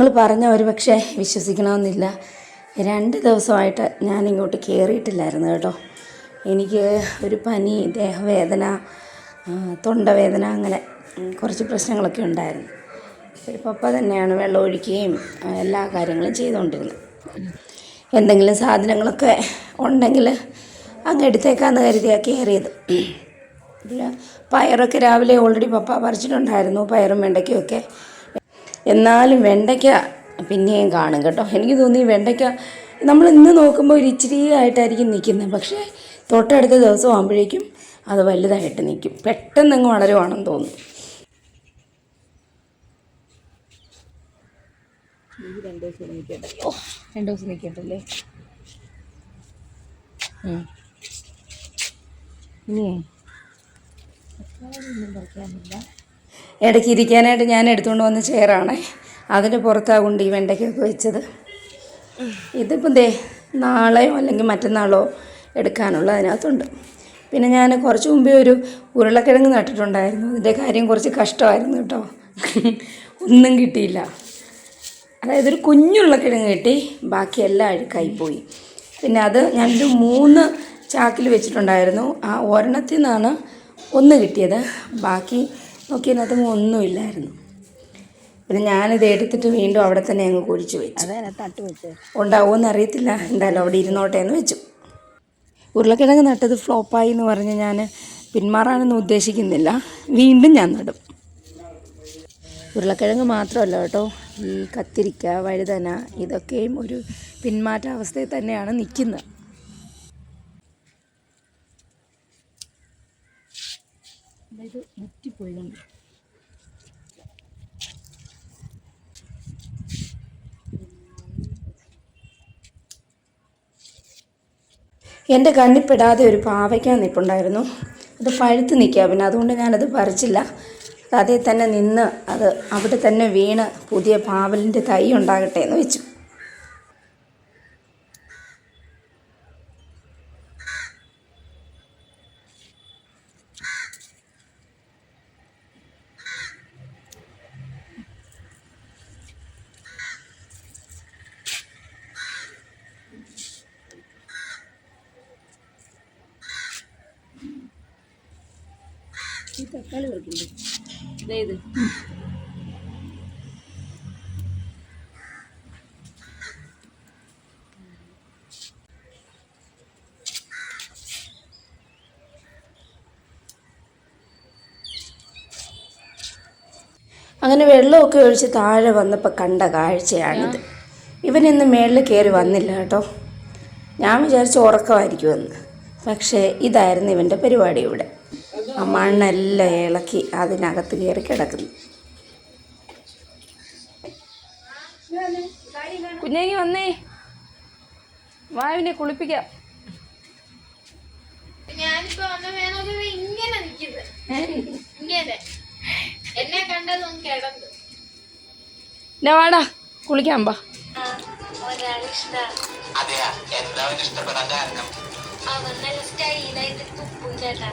നിങ്ങൾ പറഞ്ഞ ഒരു പക്ഷേ വിശ്വസിക്കണമെന്നില്ല. രണ്ട് ദിവസമായിട്ട് ഞാൻ ഇങ്ങോട്ട് കയറിയിട്ടില്ലായിരുന്നു കേട്ടോ. എനിക്ക് ഒരു പനി ദേഹവേദന തൊണ്ടവേദന അങ്ങനെ കുറച്ച് പ്രശ്നങ്ങളൊക്കെ ഉണ്ടായിരുന്നു. ഒരു പപ്പ തന്നെയാണ് വെള്ളം ഒഴിക്കുകയും എല്ലാ കാര്യങ്ങളും ചെയ്തുകൊണ്ടിരുന്നത്. എന്തെങ്കിലും സാധനങ്ങളൊക്കെ ഉണ്ടെങ്കിൽ അങ്ങ് എടുത്തേക്കാന്ന് കരുതിയാണ് കയറിയത് പയറൊക്കെ രാവിലെ ഓൾറെഡി പപ്പ പറിച്ചിട്ടുണ്ടായിരുന്നു പയറും വെണ്ടയ്ക്കും ഒക്കെ. എന്നാലും വെണ്ടയ്ക്ക പിന്നെയും കാണും കേട്ടോ. എനിക്ക് തോന്നി വെണ്ടയ്ക്ക നമ്മൾ ഇന്ന് നോക്കുമ്പോൾ ഒരു ഇച്ചിരി ആയിട്ടായിരിക്കും നിൽക്കുന്നത്. പക്ഷേ തൊട്ടടുത്ത ദിവസം ആകുമ്പോഴേക്കും അത് വലുതായിട്ട് നിൽക്കും. പെട്ടെന്ന് അങ്ങ് വളരുവാണെന്ന് തോന്നുന്നു. രണ്ട് ദിവസം നിൽക്കട്ടെ ഓ രണ്ട് ദിവസം നിൽക്കട്ടല്ലേ ഉം. ഇനിയേ? ഇടയ്ക്ക് ഇരിക്കാനായിട്ട് ഞാൻ എടുത്തുകൊണ്ട് വന്ന ചെയറാണ് അതിന്റെ പുറത്താണ് കൊണ്ട് ഈ വെണ്ടയ്ക്കൊക്കെ വെച്ചത്. ഇതിപ്പം ദേ നാളെയോ അല്ലെങ്കിൽ മറ്റന്നാളോ എടുക്കാനുള്ള അതിനകത്തുണ്ട്. പിന്നെ ഞാൻ കുറച്ച് മുമ്പേ ഒരു ഉരുളക്കിഴങ്ങ് നട്ടിട്ടുണ്ടായിരുന്നു. അതിന്റെ കാര്യം കുറച്ച് കഷ്ടമായിരുന്നു കേട്ടോ. ഒന്നും കിട്ടിയില്ല. അതായത് ഒരു കുഞ്ഞുരുളക്കിഴങ്ങ് കിട്ടി. ബാക്കി എല്ലാം അഴുക്കായി പോയി. പിന്നെ അത് ഞാനൊരു മൂന്ന് ചാക്കിൽ വെച്ചിട്ടുണ്ടായിരുന്നു. ആ ഒരെണ്ണത്തിൽ നിന്നാണ് ഒന്ന് കിട്ടിയത്. ബാക്കി നോക്കിയതിനകത്ത് ഒന്നുമില്ലായിരുന്നു പിന്നെ ഞാനിത് എടുത്തിട്ട് വീണ്ടും അവിടെ തന്നെ അങ്ങ് കുഴിച്ചു വെച്ച്. ഉണ്ടാവുമെന്ന് അറിയത്തില്ല. എന്തായാലും അവിടെ ഇരുന്നോട്ടെ എന്ന് വെച്ചു. ഉരുളക്കിഴങ്ങ് നട്ടത് ഫ്ലോപ്പായി എന്ന് പറഞ്ഞ് ഞാൻ പിന്മാറാനൊന്നും ഉദ്ദേശിക്കുന്നില്ല. വീണ്ടും ഞാൻ നടും. ഉരുളക്കിഴങ്ങ് മാത്രമല്ല കേട്ടോ ഈ കത്തിരിക്ക വഴുതന ഇതൊക്കെയും ഒരു പിന്മാറ്റ അവസ്ഥയിൽ തന്നെയാണ് നിൽക്കുന്നത്. അതായത് മുറ്റിപ്പോയിട്ടുണ്ട് എന്റെ കണ്ണിപ്പെടാതെ ഒരു പാവയ്ക്കാൻ നിൽപ്പുണ്ടായിരുന്നു അത് പഴുത്ത് നിൽക്കുക പിന്നെ അതുകൊണ്ട് ഞാനത് പറിച്ചില്ല. അതേ തന്നെ നിന്ന് അത് അവിടെ തന്നെ വീണ് പുതിയ പാവലിന്റെ തൈ ഉണ്ടാകട്ടെ എന്ന് വെച്ചു. ഈ തക്കാളി പറിക്കണ്ടേ ഇത്. അങ്ങനെ വെള്ളമൊക്കെ ഒഴിച്ച് താഴെ വന്നപ്പോൾ കണ്ട കാഴ്ചയാണിത്. ഇവനിന്ന് മേളിൽ കയറി വന്നില്ല കേട്ടോ. ഞാൻ വിചാരിച്ചു ഉറക്കമായിരിക്കുമെന്ന്. പക്ഷേ ഇതായിരുന്നു ഇവന്റെ പരിപാടി ഇവിടെ. മണ്ണെല്ലാം ഇളക്കി അതിനകത്ത് കയറി കിടക്കുന്നു. കുഞ്ഞേക്ക് വന്നേ. വായുവിനെ കുളിപ്പിക്കാം. ഞാനിപ്പോ വന്ന വേണമെങ്കിൽ ഇങ്ങനെ നിക്കുന്നത് ഇങ്ങനെ. എന്നെ കണ്ടതും കിടന്നു. ഞാൻ വാടാ കുളിക്കാൻ ഇഷ്ടപ്പെടാൻ കാരണം. നല്ല സ്റ്റൈലായിട്ട് തുപ്പും ചേട്ടാ.